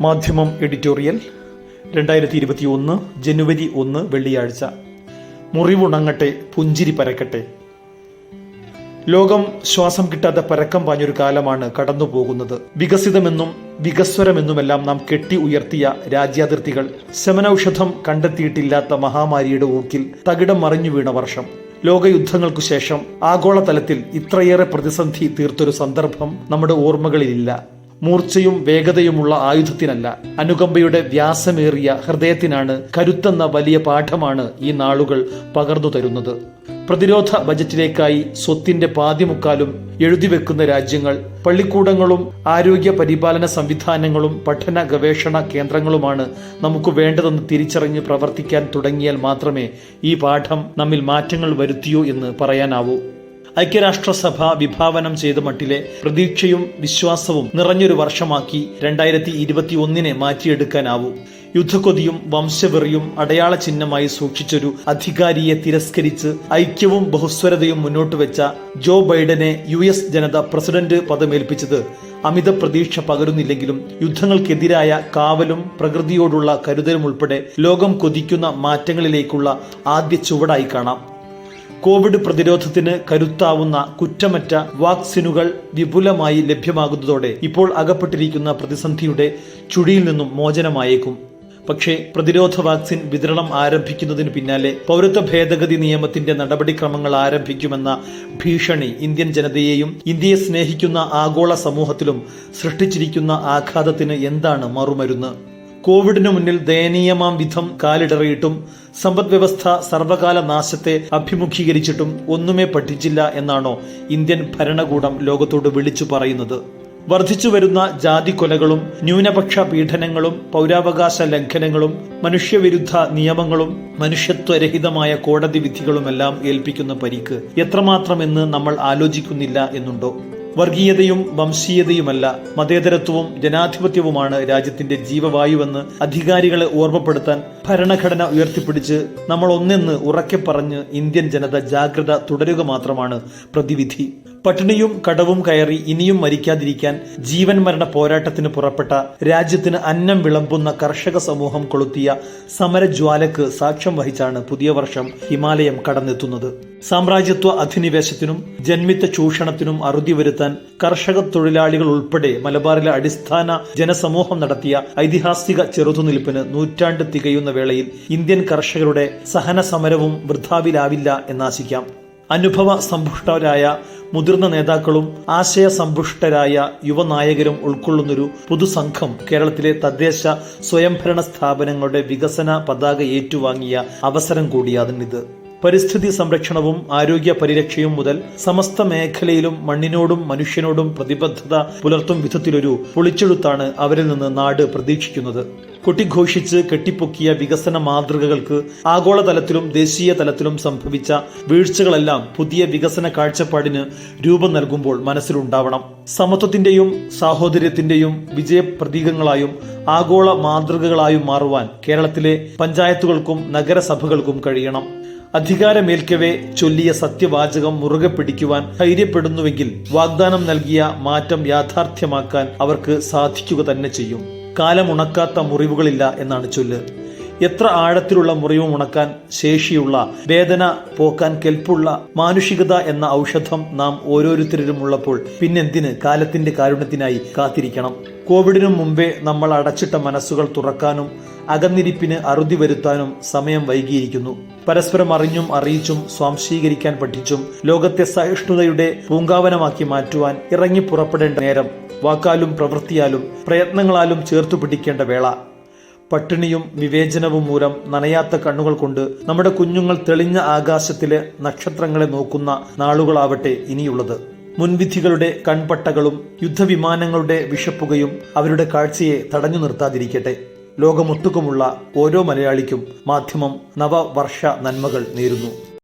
മാധ്യമം എഡിറ്റോറിയൽ രണ്ടായിരത്തി ഇരുപത്തി ഒന്ന് ജനുവരി ഒന്ന് വെള്ളിയാഴ്ച. മുറിവുണങ്ങട്ടെ പുഞ്ചിരി പരക്കട്ടെ. ലോകം ശ്വാസം കിട്ടാതെ പരക്കം പാഞ്ഞൊരു കാലമാണ് കടന്നു പോകുന്നത് വികസിതമെന്നും വികസ്വരമെന്നുമെല്ലാം നാം കെട്ടി ഉയർത്തിയ രാജ്യാതിർത്തികൾ ശമനൌഷധം കണ്ടെത്തിയിട്ടില്ലാത്ത മഹാമാരിയുടെ ഊക്കിൽ തകിടം മറിഞ്ഞു വീണ വർഷം. ലോകയുദ്ധങ്ങൾക്കു ശേഷം ആഗോളതലത്തിൽ ഇത്രയേറെ പ്രതിസന്ധി തീർത്തൊരു സന്ദർഭം നമ്മുടെ ഓർമ്മകളിലില്ല. മൂർച്ചയും വേഗതയുമുള്ള ആയുധത്തിനല്ല അനുകമ്പയുടെ വ്യാസമേറിയ ഹൃദയത്തിനാണ് കരുത്തെന്ന വലിയ പാഠമാണ് ഈ നാളുകൾ പകർന്നു തരുന്നത്. പ്രതിരോധ ബജറ്റിലേക്കായി സ്വത്തിന്റെ പാതിമുക്കാലും എഴുതിവെക്കുന്ന രാജ്യങ്ങൾ പള്ളിക്കൂടങ്ങളും ആരോഗ്യ പരിപാലന സംവിധാനങ്ങളും പഠന ഗവേഷണ കേന്ദ്രങ്ങളുമാണ് നമുക്ക് വേണ്ടതെന്ന് തിരിച്ചറിഞ്ഞ് പ്രവർത്തിക്കാൻ തുടങ്ങിയാൽ മാത്രമേ ഈ പാഠം നമ്മിൽ മാറ്റങ്ങൾ വരുത്തിയോ എന്ന് പറയാനാവൂ. ഐക്യരാഷ്ട്രസഭ വിഭാവനം ചെയ്ത മട്ടിലെ പ്രതീക്ഷയും വിശ്വാസവും നിറഞ്ഞൊരു വർഷമാക്കി രണ്ടായിരത്തി ഇരുപത്തി ഒന്നിനെ മാറ്റിയെടുക്കാനാവൂ. യുദ്ധക്കൊതിയും വംശവെറിയും അടയാള ചിഹ്നമായി സൂക്ഷിച്ചൊരു അധികാരിയെ തിരസ്കരിച്ച് ഐക്യവും ബഹുസ്വരതയും മുന്നോട്ട് വെച്ച ജോ ബൈഡനെ യു എസ് ജനത പ്രസിഡന്റ് പദമേൽപ്പിച്ചത് അമിത പ്രതീക്ഷ പകരുന്നില്ലെങ്കിലും യുദ്ധങ്ങൾക്കെതിരായ കാവലും പ്രകൃതിയോടുള്ള കരുതലും ഉൾപ്പെടെ ലോകം കൊതിക്കുന്ന മാറ്റങ്ങളിലേക്കുള്ള ആദ്യ ചുവടായി കാണാം. കോവിഡ് പ്രതിരോധത്തിന് കരുത്താവുന്ന കുറ്റമറ്റ വാക്സിനുകൾ വിപുലമായി ലഭ്യമാകുന്നതോടെ ഇപ്പോൾ അകപ്പെട്ടിരിക്കുന്ന പ്രതിസന്ധിയുടെ ചുഴിയിൽ നിന്നും മോചനമായേക്കും. പക്ഷേ പ്രതിരോധ വാക്സിൻ വിതരണം ആരംഭിക്കുന്നതിന് പിന്നാലെ പൗരത്വ ഭേദഗതി നിയമത്തിന്റെ നടപടിക്രമങ്ങൾ ആരംഭിക്കുമെന്ന ഭീഷണി ഇന്ത്യൻ ജനതയെയും ഇന്ത്യയെ സ്നേഹിക്കുന്ന ആഗോള സമൂഹത്തിലും സൃഷ്ടിച്ചിരിക്കുന്ന ആഘാതത്തിന് എന്താണ് മറുമരുന്ന്? കോവിഡിനു മുന്നിൽ ദയനീയമാം വിധം കാലിടറിയിട്ടും സമ്പദ്വ്യവസ്ഥ സർവകാല നാശത്തെ അഭിമുഖീകരിച്ചിട്ടും ഒന്നുമേ പഠിച്ചില്ല എന്നാണോ ഇന്ത്യൻ ഭരണകൂടം ലോകത്തോട് വിളിച്ചു പറയുന്നത്. വർദ്ധിച്ചു വരുന്ന ജാതി കൊലകളും ന്യൂനപക്ഷ പീഡനങ്ങളും പൗരാവകാശ ലംഘനങ്ങളും മനുഷ്യവിരുദ്ധ നിയമങ്ങളും മനുഷ്യത്വരഹിതമായ കോടതി വിധികളുമെല്ലാം ഏൽപ്പിക്കുന്ന പരിക്ക് എത്രമാത്രമെന്ന് നമ്മൾ ആലോചിക്കുന്നില്ല എന്നുണ്ടോ? വർഗീയതയും വംശീയതയുമല്ല മതേതരത്വവും ജനാധിപത്യവുമാണ് രാജ്യത്തിന്റെ ജീവവായുവെന്ന് അധികാരികളെ ഓർമ്മപ്പെടുത്താൻ ഭരണഘടന ഉയർത്തിപ്പിടിച്ച് നമ്മൾ ഒന്നെന്ന് ഉറക്കെ പറഞ്ഞ് ഇന്ത്യൻ ജനത ജാഗ്രത തുടരുക മാത്രമാണ് പ്രതിവിധി. പട്ടിണിയും കടവും കയറി ഇനിയും മരിക്കാതിരിക്കാൻ ജീവൻ മരണ പോരാട്ടത്തിന് പുറപ്പെട്ട രാജ്യത്തിന് അന്നം വിളമ്പുന്ന കർഷക സമൂഹം കൊളുത്തിയ സമരജ്വാലക്ക് സാക്ഷ്യം വഹിച്ചാണ് പുതിയ വർഷം ഹിമാലയം കടന്നെത്തുന്നത്. സാമ്രാജ്യത്വ അധിനിവേശത്തിനും ജന്മിത്ത ചൂഷണത്തിനും അറുതി വരുത്താൻ കർഷക തൊഴിലാളികൾ ഉൾപ്പെടെ മലബാറിലെ അടിസ്ഥാന ജനസമൂഹം നടത്തിയ ഐതിഹാസിക ചെറുതുനിൽപ്പിന് നൂറ്റാണ്ട് തികയുന്ന വേളയിൽ ഇന്ത്യൻ കർഷകരുടെ സഹന സമരവും വൃഥാവിലാവില്ല എന്നാശിക്കാം. അനുഭവ സമ്പുഷ്ടരായ മുതിർന്ന നേതാക്കളും ആശയ സമ്പുഷ്ടരായ യുവനായകരും ഉൾക്കൊള്ളുന്നൊരു പുതുസംഘം കേരളത്തിലെ തദ്ദേശ സ്വയംഭരണ സ്ഥാപനങ്ങളുടെ വികസന പതാക ഏറ്റുവാങ്ങിയ അവസരം കൂടിയാതിനിത് പരിസ്ഥിതി സംരക്ഷണവും ആരോഗ്യ പരിരക്ഷയും മുതൽ സമസ്ത മേഖലയിലും മണ്ണിനോടും മനുഷ്യനോടും പ്രതിബദ്ധത പുലർത്തും വിധത്തിലൊരു പൊളിച്ചെഴുത്താണ് അവരിൽ നിന്ന് നാട് പ്രതീക്ഷിക്കുന്നത്. കൊട്ടിഘോഷിച്ച് കെട്ടിപ്പൊക്കിയ വികസന മാതൃകകൾക്ക് ആഗോളതലത്തിലും ദേശീയ തലത്തിലും സംഭവിച്ച വീഴ്ചകളെല്ലാം പുതിയ വികസന കാഴ്ചപ്പാടിന് രൂപം നൽകുമ്പോൾ മനസ്സിലുണ്ടാവണം. സമത്വത്തിന്റെയും സാഹോദര്യത്തിന്റെയും വിജയപ്രതീകങ്ങളായും ആഗോള മാതൃകകളായും മാറുവാൻ കേരളത്തിലെ പഞ്ചായത്തുകൾക്കും നഗരസഭകൾക്കും കഴിയണം. അധികാരമേൽക്കവെ ചൊല്ലിയ സത്യവാചകം മുറുകെ പിടിക്കുവാൻ ധൈര്യപ്പെടുന്നുവെങ്കിൽ വാഗ്ദാനം നൽകിയ മാറ്റം യാഥാർത്ഥ്യമാക്കാൻ അവർക്ക് സാധിക്കുക തന്നെ ചെയ്യും. കാലമുണക്കാത്ത മുറിവുകളില്ല എന്നാണ് ചൊല്ല്. എത്ര ആഴത്തിലുള്ള മുറിവും ഉണക്കാൻ ശേഷിയുള്ള വേദന പോക്കാൻ കെൽപ്പുള്ള മാനുഷികത എന്ന ഔഷധം നാം ഓരോരുത്തരിലും ഉള്ളപ്പോൾ പിന്നെന്തിന് കാലത്തിന്റെ കാരുണ്യത്തിനായി കാത്തിരിക്കണം? കോവിഡിനു മുമ്പേ നമ്മൾ അടച്ചിട്ട മനസ്സുകൾ തുറക്കാനും അകന്നിരിപ്പിന് അറുതി വരുത്താനും സമയം വൈകിയിരിക്കുന്നു. പരസ്പരം അറിഞ്ഞും അറിയിച്ചും സ്വാംശീകരിക്കാൻ പഠിച്ചും ലോകത്തെ സഹിഷ്ണുതയുടെ പൂങ്കാവനമാക്കി മാറ്റുവാൻ ഇറങ്ങി പുറപ്പെടേണ്ട നേരം വാക്കാലും പ്രവൃത്തിയാലും പ്രയത്നങ്ങളാലും ചേർത്തു പിടിക്കേണ്ട വേള. പട്ടിണിയും വിവേചനവും മൂലം നനയാത്ത കണ്ണുകൾ കൊണ്ട് നമ്മുടെ കുഞ്ഞുങ്ങൾ തെളിഞ്ഞ ആകാശത്തിലെ നക്ഷത്രങ്ങളെ നോക്കുന്ന നാളുകളാവട്ടെ ഇനിയുള്ളത്. മുൻവിധികളുടെ കൺപട്ടകളും യുദ്ധവിമാനങ്ങളുടെ വിഷപ്പുകയും അവരുടെ കാഴ്ചയെ തടഞ്ഞു നിർത്താതിരിക്കട്ടെ. ലോകമൊട്ടുക്കുമുള്ള ഓരോ മലയാളിക്കും മാധ്യമം നവവർഷ നന്മകൾ നേരുന്നു.